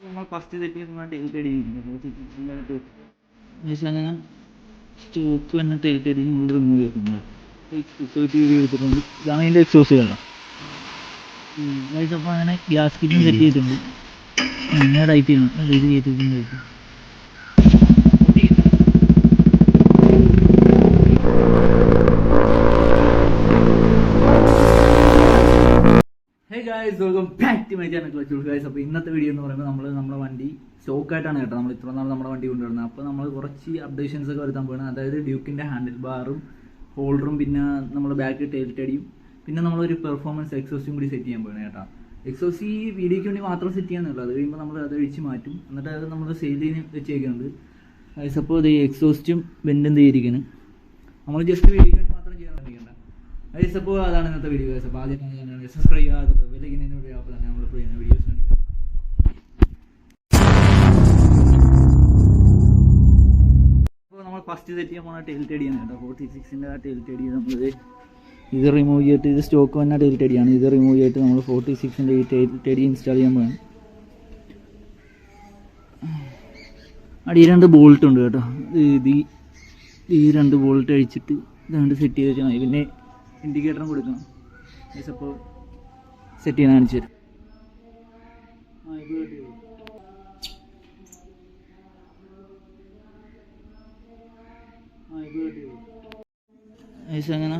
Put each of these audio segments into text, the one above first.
നമ്മൾ ചെയ്തിട്ടുണ്ട് എടുത്തിട്ടുണ്ട് ഇതാണ് അപ്പോൾ ഗ്യാസ് കിറ്റും സെറ്റ് ചെയ്തിട്ടുണ്ട് അങ്ങനെ റൈറ്റ് ചെയ്യണം ചെയ്തിട്ടുണ്ട് hey guys welcome back to my channel guys അപ്പോൾ ഇന്നത്തെ വീഡിയോ എന്ന് പറയുമ്പോൾ നമ്മൾ നമ്മുടെ വണ്ടി സ്റ്റോക്കായിട്ടാണ് കേട്ടോ. നമ്മൾ ഇത്ര നാൾ നമ്മുടെ വണ്ടി കൊണ്ടുവരുന്നത്. അപ്പോൾ നമ്മൾ കുറച്ച് അപ്ഡേഷൻസ് ഒക്കെ വരുത്താൻ പോകണം അതായത് ഡ്യൂക്കിന്റെ ഹാൻഡിൽ ബാറും ഹോൾഡറും പിന്നെ നമ്മൾ ബാക്ക് ടേൽറ്റടിയും പിന്നെ നമ്മളൊരു പെർഫോമൻസ് എക്സോസ്റ്റും കൂടി സെറ്റ് ചെയ്യാൻ പോകണം കേട്ടോ. എക്സോസ് ഈ വീഡിയോയ്ക്ക് വേണ്ടി മാത്രം സെറ്റ് ചെയ്യാന്നുള്ളൂ. അത് കഴിയുമ്പോൾ നമ്മൾ അത് അഴിച്ച് മാറ്റും. എന്നിട്ട് അത് നമ്മൾ സെയിലിന് വെച്ചേക്കുന്നുണ്ട്. ഗൈസ് അപ്പോൾ അത് എക്സോസ്റ്റും ബെൻഡും ചെയ്തിരിക്കുന്നു നമ്മൾ ജസ്റ്റ് വീഡിയോയ്ക്ക് വേണ്ടി മാത്രം ചെയ്യാൻ വേണ്ടി ഗൈസ് അപ്പോൾ അതാണ് ഇന്നത്തെ വീഡിയോ ഗൈസ് അപ്പോൾ ആദ്യം സബ്സ്ക്രൈബ് ചെയ്യാതെ വില തന്നെ. നമ്മൾ ചെയ്യുന്ന വീഡിയോസ് നമ്മൾ ഫസ്റ്റ് സെറ്റ് ചെയ്യാൻ പോകുന്ന ടെയിൽ ടെഡിയാണ് കേട്ടോ. ഫോർട്ടി സിക്സിന്റെ ആ ടെയിൽ നമ്മൾ ഇത് റിമൂവ് ചെയ്തിട്ട് ഇത് സ്റ്റോക്ക് വന്ന ടെയിൽ ടെഡിയാണ് ഇത് റിമൂവ് ചെയ്തിട്ട് നമ്മൾ ഫോർട്ടി സിക്സിന്റെ ഈ ടെയിൽ ടെഡി ഇൻസ്റ്റാൾ ചെയ്യാൻ പോകണം അടി രണ്ട് ബോൾട്ട് ഉണ്ട് കേട്ടോ. ഇത് ഈ- രണ്ട് ബോൾട്ട് അഴിച്ചിട്ട് ഇതാണ്ട് സെറ്റ് ചെയ്ത് വെച്ചാൽ പിന്നെ ഇൻഡിക്കേറ്ററും കൊടുക്കണം. അപ്പോൾ സെറ്റ് ചെയ്യാൻ കാണിച്ചു തരാം. ഇത് അങ്ങനെ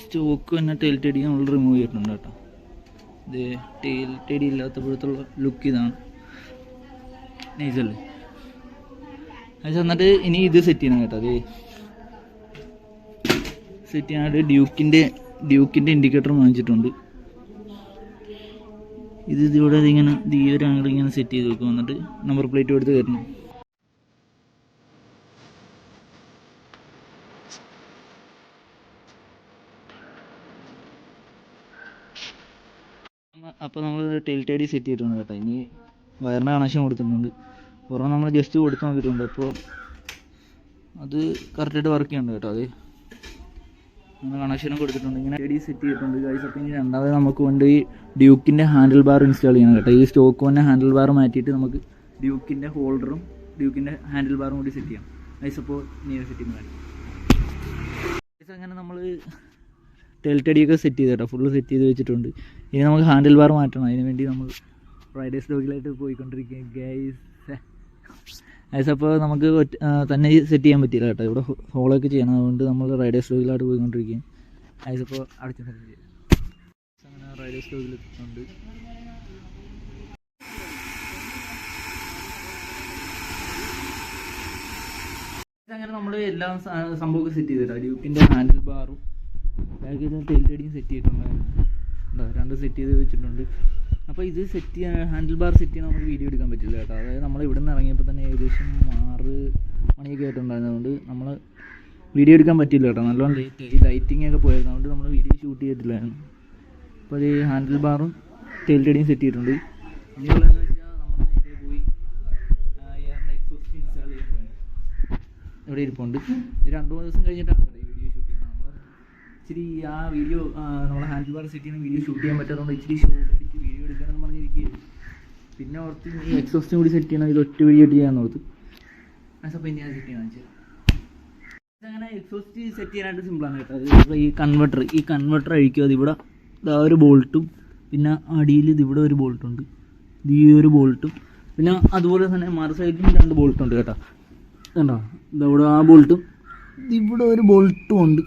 സ്റ്റോക്ക് തന്നെ ടെയിൽ ടെടി നമ്മൾ റിമൂവ് ചെയ്തിട്ടുണ്ട് കേട്ടോ. ഇത് ടെയിൽ ടെടി ഇല്ലാത്തപ്പോഴത്തുള്ള ലുക്ക് ഇതാണ്. നൈസല്ലേ അത് എന്നിട്ട് ഇനി ഇത് സെറ്റ് ചെയ്യണം കേട്ടോ. അത് സെറ്റ് ചെയ്യാനായിട്ട് ഡ്യൂക്കിന്റെ ഡ്യൂക്കിന്റെ ഇൻഡിക്കേറ്റർ വാങ്ങിച്ചിട്ടുണ്ട്. ഇത് ഇതിവിടെ ഇങ്ങനെ ഇത് ഈ ഒരു ആംഗിൾ ഇങ്ങനെ സെറ്റ് ചെയ്ത് വെക്കും. എന്നിട്ട് നമ്പർ പ്ലേറ്റ് എടുത്ത് കയറ്റണം അപ്പോൾ നമ്മൾ ടെയിൽ ടൈഡി സെറ്റ് ചെയ്തിട്ടുണ്ട് കേട്ടോ. ഇനി വയറിന്റെ കണക്ഷൻ കൊടുത്തിട്ടുണ്ട്. പുറമെ നമ്മൾ ജസ്റ്റ് കൊടുത്ത് നോക്കിയിട്ടുണ്ട്. അപ്പോൾ അത് കറക്റ്റായിട്ട് വർക്ക് ചെയ്യുന്നുണ്ട് കേട്ടോ അത്. അങ്ങനെ കണക്ഷനും കൊടുത്തിട്ടുണ്ട്. ഇങ്ങനെ ഡി സെറ്റ് ചെയ്തിട്ടുണ്ട് ഗൈസ് അപ്പം ഇനി രണ്ടാമത് നമുക്ക് കൊണ്ട് ഈ ഡ്യൂക്കിന്റെ ഹാൻഡിൽ ബാർ ഇൻസ്റ്റാൾ ചെയ്യണം കേട്ടോ. ഈ സ്റ്റോക്ക് തന്നെ ഹാൻഡിൽ ബാർ മാറ്റിയിട്ട് നമുക്ക് ഡ്യൂക്കിന്റെ ഹോൾഡറും ഡ്യൂക്കിന്റെ ഹാൻഡിൽ ബാറും കൂടി സെറ്റ് ചെയ്യാം. ഗൈസ് അപ്പോൾ ഇനി സെറ്റ് ചെയ്യുന്ന ഗൈസ് അങ്ങനെ നമ്മൾ ടെൽറ്റടിയൊക്കെ സെറ്റ് ചെയ്ത് കേട്ടോ. ഫുള്ള് സെറ്റ് ചെയ്ത് വെച്ചിട്ടുണ്ട്. ഇനി നമുക്ക് ഹാൻഡിൽ ബാർ മാറ്റണം. അതിന് വേണ്ടി നമ്മൾ ഫ്രൈഡേ സ്റ്റോക്കിലായിട്ട് പോയിക്കൊണ്ടിരിക്കുക ഗൈസ് ഗൈസ് അപ്പോൾ നമുക്ക് തന്നെ സെറ്റ് ചെയ്യാൻ പറ്റില്ല കേട്ടോ. ഇവിടെ ഹോളൊക്കെ ചെയ്യണം. അതുകൊണ്ട് നമ്മൾ റൈഡേഴ്സ് ഡോഗിലായിട്ട് പോയിക്കൊണ്ടിരിക്കുകയും ഗൈസ് അപ്പോൾ അടച്ചു അങ്ങനെ റൈഡേഴ്സ് എത്തിയിട്ടുണ്ട്. അങ്ങനെ നമ്മൾ എല്ലാം സംഭവം സംഭവമൊക്കെ സെറ്റ് ചെയ്തിട്ടാ. ഡ്യൂക്കിന്റെ ഹാൻഡിൽ ബാറും ബാക്കിൽ ടെയിൽ തടിയും സെറ്റ് ചെയ്തിട്ടുണ്ടായിരുന്നു. രണ്ട് സെറ്റ് ചെയ്ത് വെച്ചിട്ടുണ്ട്. അപ്പോൾ ഇത് സെറ്റ് ചെയ്യാൻ ഹാൻഡിൽ ബാർ സെറ്റ് ചെയ്യാൻ നമുക്ക് വീഡിയോ എടുക്കാൻ പറ്റില്ല കേട്ടോ. അതായത് നമ്മൾ ഇവിടെ നിന്ന് ഇറങ്ങിയപ്പോൾ തന്നെ ഏകദേശം ആറ് മണിയൊക്കെ ആയിട്ടുണ്ടായിരുന്നതുകൊണ്ട് നമ്മൾ വീഡിയോ എടുക്കാൻ പറ്റില്ല കേട്ടോ. നല്ലോണം ലൈറ്റ് ഈ ലൈറ്റിംഗ് ഒക്കെ പോയിരുന്നു നമ്മൾ വീഡിയോ ഷൂട്ട് ചെയ്തിട്ടില്ലായിരുന്നു. അപ്പോൾ അത് ഹാൻഡിൽ ബാറും ടെയിൽ ടേഡിയും സെറ്റ് ചെയ്തിട്ടുണ്ട്. ഇനിയുള്ളതെന്ന് വെച്ചാൽ നമ്മൾ നേരെ പോയി ഇൻസ്റ്റാൾ ചെയ്യാൻ പോയത് ഇവിടെ ഇരിപ്പുണ്ട്. രണ്ട് മൂന്ന് ദിവസം കഴിഞ്ഞിട്ടാണ് കേട്ടോ ഈ വീഡിയോ ഷൂട്ട് ചെയ്യുന്നത് നമ്മൾ ഇച്ചിരി ആ വീഡിയോ നമ്മളെ ഹാൻഡിൽ ബാർ സെറ്റ് ചെയ്യുന്ന വീഡിയോ ഷൂട്ട് ചെയ്യാൻ പറ്റാത്തതുകൊണ്ട് ഇച്ചിരി ഷൂട്ട് അടിച്ച് വീഡിയോ എടുക്കാൻ പറഞ്ഞിരിക്കുകയായിരുന്നു പിന്നെ ഓർത്ത് ഈ എക്സോസ്റ്റും കൂടി സെറ്റ് ചെയ്യണം. ഇത് ഒറ്റ വീഡിയോ ചെയ്യാൻ ഓർത്ത് അപ്പോൾ ഇനി സെറ്റ് ചെയ്യാൻ വെച്ചാൽ അങ്ങനെ എക്സോസ്റ്റ് സെറ്റ് ചെയ്യാനായിട്ട് സിമ്പിളാണ് കേട്ടോ. ഇപ്പോൾ ഈ കൺവെർട്ടർ ഈ കൺവെർട്ടർ അഴിക്കുക അത് ഇവിടെ. ഇതാ ഒരു ബോൾട്ടും പിന്നെ അടിയിൽ ഇത് ഇവിടെ ഒരു ബോൾട്ടുണ്ട് ഇത് ഈ ഒരു ബോൾട്ടും പിന്നെ അതുപോലെ തന്നെ മറു സൈഡിലും രണ്ട് ബോൾട്ടുണ്ട് കേട്ടോ. കണ്ടോ? ഇതവിടെ ആ ബോൾട്ടും ഇവിടെ ഒരു ബോൾട്ടും ഉണ്ട്.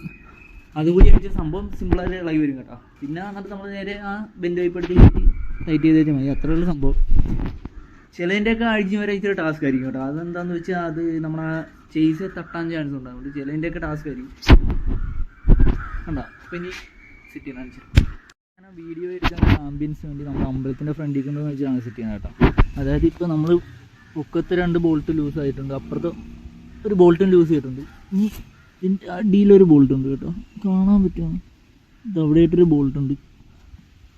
അതുകൂടി അടിച്ച സംഭവം സിമ്പിളായിട്ട് ഇളകി വരും കേട്ടോ. പിന്നെ എന്നിട്ട് നമ്മൾ നേരെ ആ ബെൻഡ് വൈപ്പെടുത്തി ടൈറ്റ് ചെയ്തേച്ച് മതി. അത്രേ ഉള്ളൂ സംഭവം. ചിലതിന്റെയൊക്കെ അഴിഞ്ഞു വരെ ഇച്ചിരി ടാസ്ക് ആയിരിക്കും കേട്ടോ. അതെന്താന്ന് വെച്ചാൽ അത് നമ്മുടെ ചെയ്സ് തട്ടാൻ ചാൻസ് ഉണ്ട്. അതുകൊണ്ട് ചിലതിന്റെയൊക്കെ ടാസ്ക് ആയിരിക്കും. കണ്ടോ? അപ്പം ഇനി സെറ്റ് ചെയ്യണം അങ്ങനെ വീഡിയോ എടുക്കാൻ ആംബിയൻസ് വേണ്ടി നമ്മൾ അമ്പലത്തിന്റെ ഫ്രണ്ടിൽ കൊണ്ട് വെച്ചാണ് സെറ്റ് ചെയ്യുന്നത് കേട്ടോ. അതായത് ഇപ്പോൾ നമ്മൾ പൊക്കത്ത് രണ്ട് ബോൾട്ട് ലൂസ് ആയിട്ടുണ്ട്. അപ്പുറത്ത് ഒരു ബോൾട്ടും ലൂസ് ചെയ്തിട്ടുണ്ട്. ഇനി ഇതിന്റെ അടിയിലൊരു ബോൾട്ട് ഉണ്ട് കേട്ടോ. കാണാൻ പറ്റുമോ? ഇത് അവിടെയായിട്ടൊരു ബോൾട്ട് ഉണ്ട്.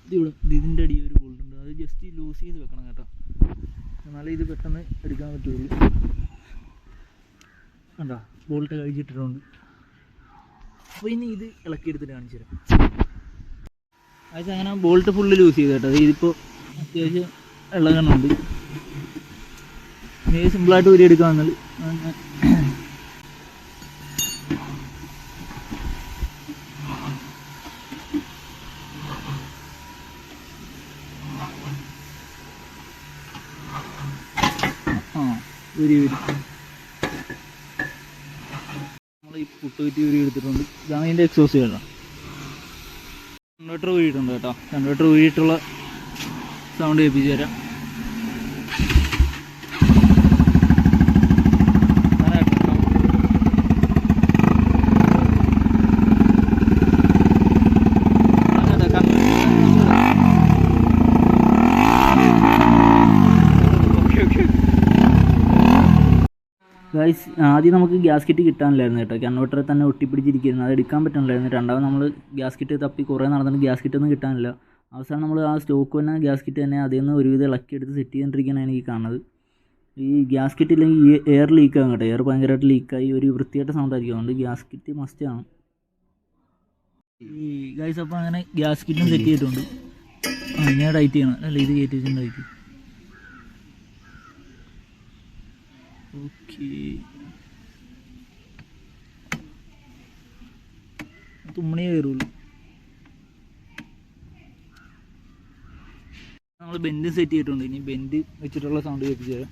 ഇതിവിടെ ഇതിന്റെ അടിയിൽ ഒരു ബോൾട്ട് ഉണ്ട്. അത് ജസ്റ്റ് ലൂസ് ചെയ്ത് വെക്കണം കേട്ടോ. എന്നാലേ ഇത് പെട്ടെന്ന് എടുക്കാൻ പറ്റുള്ളൂ. കണ്ടോ? ബോൾട്ട് കഴിച്ചിട്ടിട്ടുണ്ട് അപ്പോൾ ഇനി ഇത് ഇളക്കി എടുത്തിട്ട് കാണിച്ചു തരാം. അത് അങ്ങനെ ബോൾട്ട് ഫുള്ള് ലൂസ് ചെയ്ത് കേട്ടോ. ഇതിപ്പോൾ അത്യാവശ്യം ഇളകണുണ്ട്. സിമ്പിളായിട്ട് ഊരി എടുക്കാമെന്നാൽ ആ ഊരി ഊരി നമ്മൾ ഈ എടുത്തിട്ടുണ്ട്. ഇതാണ് ഇതിന്റെ എക്സോസ്റ്റ് കേട്ടോ. കൺവേർട്ടർ ഊരിയിട്ടുണ്ട് കേട്ടോ. കൺവേർട്ടർ ഊരിയിട്ടുള്ള സൗണ്ട് കേൾപ്പിച്ചു തരാം അങ്ങനെ കേട്ടോ. അങ്ങനെ കൺവേർട്ടർ ഓക്കെ ഓക്കെ ഗൈസ് ആദ്യം നമുക്ക് ഗ്യാസ് കിറ്റ് കിട്ടാനില്ലായിരുന്നു കേട്ടോ. കൺവെർട്ടറിൽ തന്നെ ഒട്ടിപ്പിടിച്ചിരിക്കുന്നു. അത് എടുക്കാൻ പറ്റണില്ലായിരുന്നു. രണ്ടാമത് നമ്മൾ ഗ്യാസ് കിറ്റ് തപ്പി കുറേ നടന്നിട്ട് ഗ്യാസ് കിറ്റ് ഒന്നും കിട്ടാനില്ല. അവസാനം നമ്മൾ ആ സ്റ്റോക്ക് തന്നെ ഗ്യാസ് കിറ്റ് തന്നെ അതിൽ നിന്ന് ഒരുവിധം ഇളക്കി എടുത്ത് സെറ്റ് ചെയ്തുകൊണ്ടിരിക്കുകയാണ് എനിക്ക് കാണുന്നത്. ഈ ഗ്യാസ് കിറ്റ് ഇല്ലെങ്കിൽ എയർ ലീക്ക് ആകും കേട്ടോ. എയർ ഭയങ്കരമായിട്ട് ലീക്കായി ഒരു വൃത്തിയായിട്ട് സൗണ്ട് അതുകൊണ്ട് ഗ്യാസ് കിറ്റ് മസ്റ്റ് ആണ്. ഈ ഗൈസ് അപ്പോൾ അങ്ങനെ ഗ്യാസ് കിറ്റും സെറ്റ് ചെയ്തിട്ടുണ്ട്. ആ ഞാൻ ടൈറ്റ് ചെയ്യണം. അല്ല? ഇത് കയറ്റി വെച്ചിട്ടുണ്ട് ടൈറ്റ് ഓക്കെ തുമ്മണിയേ കയറുള്ളൂ നമ്മൾ ബെൻഡ് സെറ്റ് ചെയ്തിട്ടുണ്ട്. ഇനി ബെൻഡ് വെച്ചിട്ടുള്ള സൗണ്ട് കേൾപ്പിച്ചു തരാം.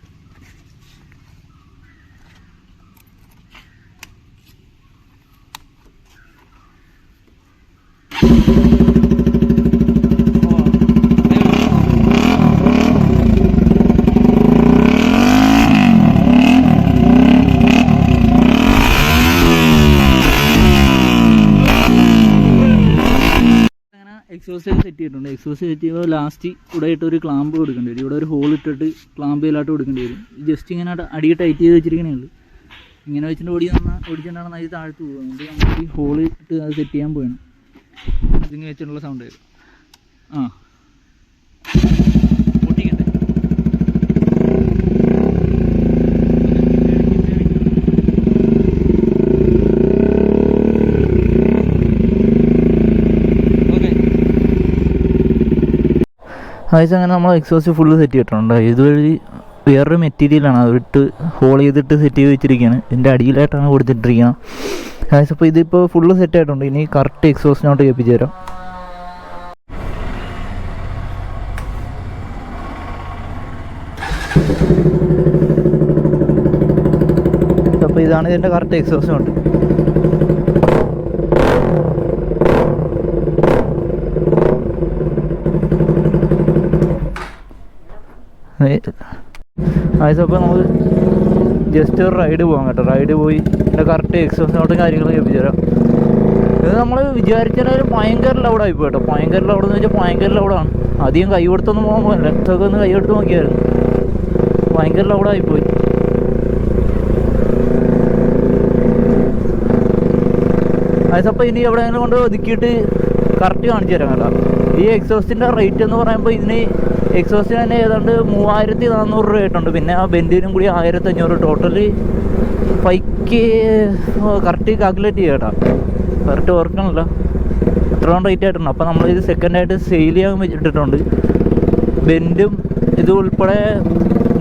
സെറ്റ് ചെയ്തിട്ടുണ്ട്. എക്സോസ്റ്റ് സെറ്റ് ചെയ്യുമ്പോൾ ലാസ്റ്റ് ഇവിടെ ഇട്ട് ഒരു ക്ലാമ്പ് കൊടുക്കേണ്ടി വരും. ഇവിടെ ഒരു ഹോൾ ഇട്ടിട്ട് ക്ലാമ്പ് ഇല്ലാട്ട് കൊടുക്കേണ്ടി വരും. ജസ്റ്റ് ഇങ്ങനെ അട- ടൈറ്റ് ചെയ്ത് വെച്ചിരിക്കണേ ഉള്ളൂ ഇങ്ങനെ വെച്ചിട്ട് ഓടി വന്നാൽ ഓടിച്ചിട്ടാണ് നദി താഴ്ത്തു പോകുന്നത് അതുകൊണ്ട് നമുക്ക് ഈ ഹോൾ ഇട്ട് അത് സെറ്റ് ചെയ്യാൻ പോയാണ് ഇതിങ്ങനെ വെച്ചിട്ടുള്ള സൗണ്ട് വരും ആ പൊട്ടിക്കട്ടെ ഓക്കെ ആഴ്ച അങ്ങനെ നമ്മൾ എക്സോസ്റ്റ് ഫുള്ള് സെറ്റ് ചെയ്തിട്ടുണ്ട്. ഇതുവഴി വേറൊരു മെറ്റീരിയലാണ്. അതിട്ട് ഹോൾ ചെയ്തിട്ട് സെറ്റ് ചെയ്ത് വെച്ചിരിക്കുകയാണ് ഇതിന്റെ അടിയിലായിട്ടാണ് കൊടുത്തിട്ടിരിക്കുന്നത് ആഴ്ച അപ്പോൾ ഇതിപ്പോൾ ഫുള്ള് സെറ്റ് ആയിട്ടുണ്ട്. ഇനി കറക്റ്റ് എക്സോസ്റ്റിനോട്ട് കേൾപ്പിച്ച് തരാം. അപ്പോൾ ഇതാണ് ഇതിന്റെ കറക്റ്റ് എക്സോസ്റ്റ് നോട്ട് അപ്പോൾ നമുക്ക് ജസ്റ്റ് ഒരു റൈഡ് പോകാം കേട്ടോ. റൈഡ് പോയി പിന്നെ കറക്റ്റ് എക്സസൈസും കാര്യങ്ങളും കേൾപ്പിച്ചു തരാം. ഇത് നമ്മൾ വിചാരിച്ചാലും ഭയങ്കര ലൗഡായി പോയി കേട്ടോ. ഭയങ്കര ലൗഡ് എന്ന് വെച്ചാൽ ഭയങ്കര ലൗഡാണ് അധികം കൈ കൊടുത്തൊന്നും പോകാൻ പോകില്ല. ലെഫ്റ്റൊക്കെ ഒന്ന് കൈ എടുത്ത് നോക്കിയായിരുന്നു. ഭയങ്കര ലൗഡായി പോയി. അതപ്പോൾ ഇനി എവിടെയെങ്കിലും കൊണ്ട് ഒതുക്കിയിട്ട് കറക്റ്റ് കാണിച്ചു തരാം കേട്ടോ. ഈ എക്സോസ്റ്റിന്റെ റേറ്റ് എന്ന് പറയുമ്പോൾ ഇതിന് എക്സോസ്റ്റിന് തന്നെ ഏതാണ്ട് മൂവായിരത്തി നാനൂറ് രൂപ ആയിട്ടുണ്ട്. പിന്നെ ആ ബെൻഡിനും കൂടി ആയിരത്തി അഞ്ഞൂറ് ടോട്ടലി ഫൈക്ക് കറക്റ്റ് കാൽക്കുലേറ്റ് ചെയ്യട്ടാ. കറക്റ്റ് ഓർക്കണമല്ല ഇത്രയും റേറ്റ് ആയിട്ടുണ്ട്. അപ്പോൾ നമ്മളിത് സെക്കൻഡായിട്ട് സെയിൽ ചെയ്യാൻ വെച്ചിട്ടുണ്ട് ബെൻഡും ഇത് ഉൾപ്പെടെ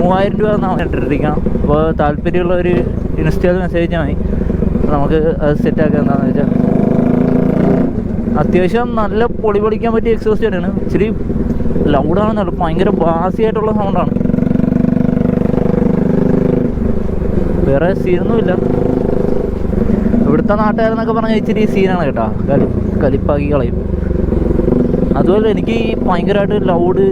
മൂവായിരം രൂപ എന്നാണ് ഇട്ടിരിക്കണം അപ്പോൾ താല്പര്യമുള്ള ഒരു ഇൻസ്റ്റയിൽ മെസ്സേജ് ചെയ്താൽ മതി നമുക്ക് അത് സെറ്റാക്കുക എന്താണെന്ന് വെച്ചാൽ അത്യാവശ്യം നല്ല പൊളി പൊളിക്കാൻ പറ്റിയ എക്സോസ്റ്റ് തന്നെയാണ്. ഇച്ചിരി ലൗഡാണെന്നല്ല ഭയങ്കര ബാസിയായിട്ടുള്ള സൗണ്ടാണ് വേറെ സീനൊന്നുമില്ല ഇവിടുത്തെ നാട്ടുകാരെന്നൊക്കെ പറഞ്ഞാൽ ഇച്ചിരി സീനാണ് കേട്ടോ. കലി കലിപ്പാക്കി കളയും. അതുപോലെ എനിക്ക് ഈ ഭയങ്കരമായിട്ട് ലൗഡ്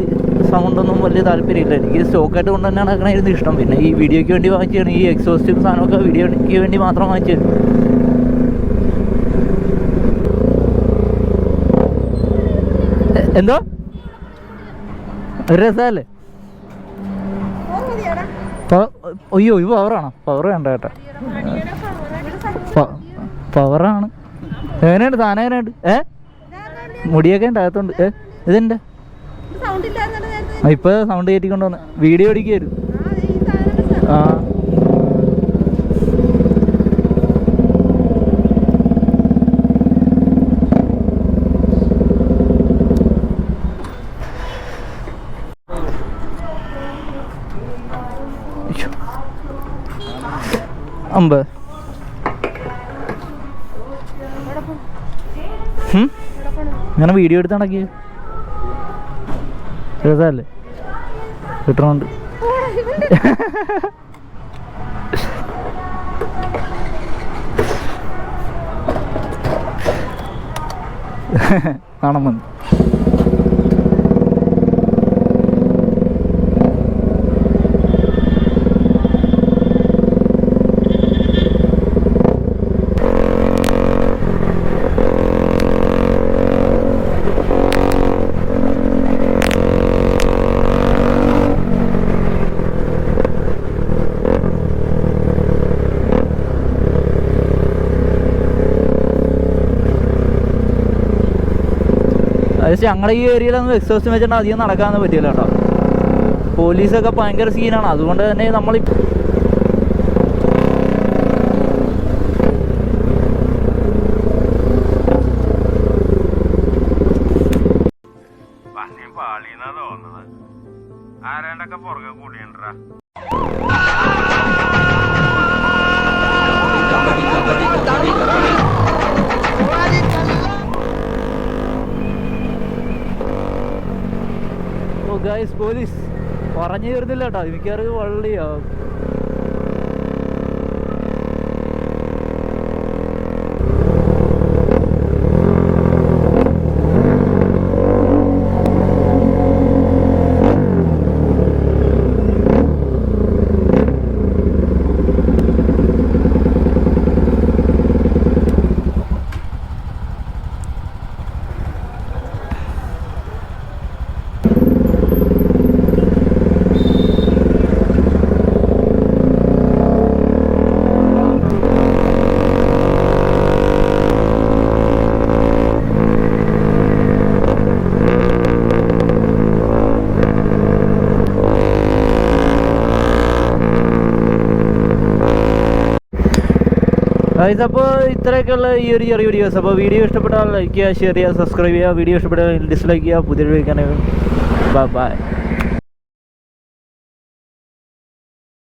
സൗണ്ടൊന്നും വലിയ താല്പര്യമില്ല. എനിക്ക് സ്റ്റോക്കായിട്ട് കൊണ്ട് തന്നെയാണ് അങ്ങനെയായിരുന്നു ഇഷ്ടം. പിന്നെ ഈ വീഡിയോയ്ക്ക് വേണ്ടി വാങ്ങിച്ചാണ് ഈ എക്സോസ്റ്റും സാധനമൊക്കെ വീഡിയോയ്ക്ക് വേണ്ടി മാത്രം വാങ്ങിച്ചത്. എന്തോ? ഒരു രസമല്ലേ? അയ്യോ ഇത് പവറാണോ പവർ വേണ്ട കേട്ടോ. പവറാണ് എങ്ങനെയുണ്ട്? സാധനം എങ്ങനെയുണ്ട്? ഏ? മുടിയൊക്കെ ഉണ്ട് അകത്തുണ്ട്. ഏ? ഇതെന്റെ ഇപ്പൊ സൗണ്ട് കയറ്റിക്കൊണ്ട് വന്ന്. വീഡിയോ അടിക്കായിരുന്നു അമ്പത്? ഇങ്ങനെ വീഡിയോ എടുത്ത് നടക്കി. രസമല്ലേ? കിട്ടണുണ്ട്. കാണാൻ വന്നു. അത് ഞങ്ങളുടെ ഈ ഏരിയയിലൊന്നും എക്സോസ്റ്റ് വെച്ചിട്ട് അധികം നടക്കാൻ പറ്റില്ല കേട്ടോ. പോലീസൊക്കെ ഭയങ്കര സീനാണ് അതുകൊണ്ട് തന്നെ നമ്മൾ പോലീസ്. പറഞ്ഞു തീർന്നില്ല കേട്ടോ. എനിക്കറിയ വള്ളിയാവും ഗൈസ് അപ്പോൾ ഇത്രയൊക്കെയുള്ള ഈ ഒരു ചെറിയ വീഡിയോസ് അപ്പോൾ വീഡിയോ ഇഷ്ടപ്പെട്ടാൽ ലൈക്ക് ചെയ്യുക ഷെയർ ചെയ്യുക സബ്സ്ക്രൈബ് ചെയ്യുക. വീഡിയോ ഇഷ്ടപ്പെട്ടാൽ ഡിസ്ലൈക്ക് ചെയ്യുക പുതിയ വീഡിയോ ബൈ ബൈ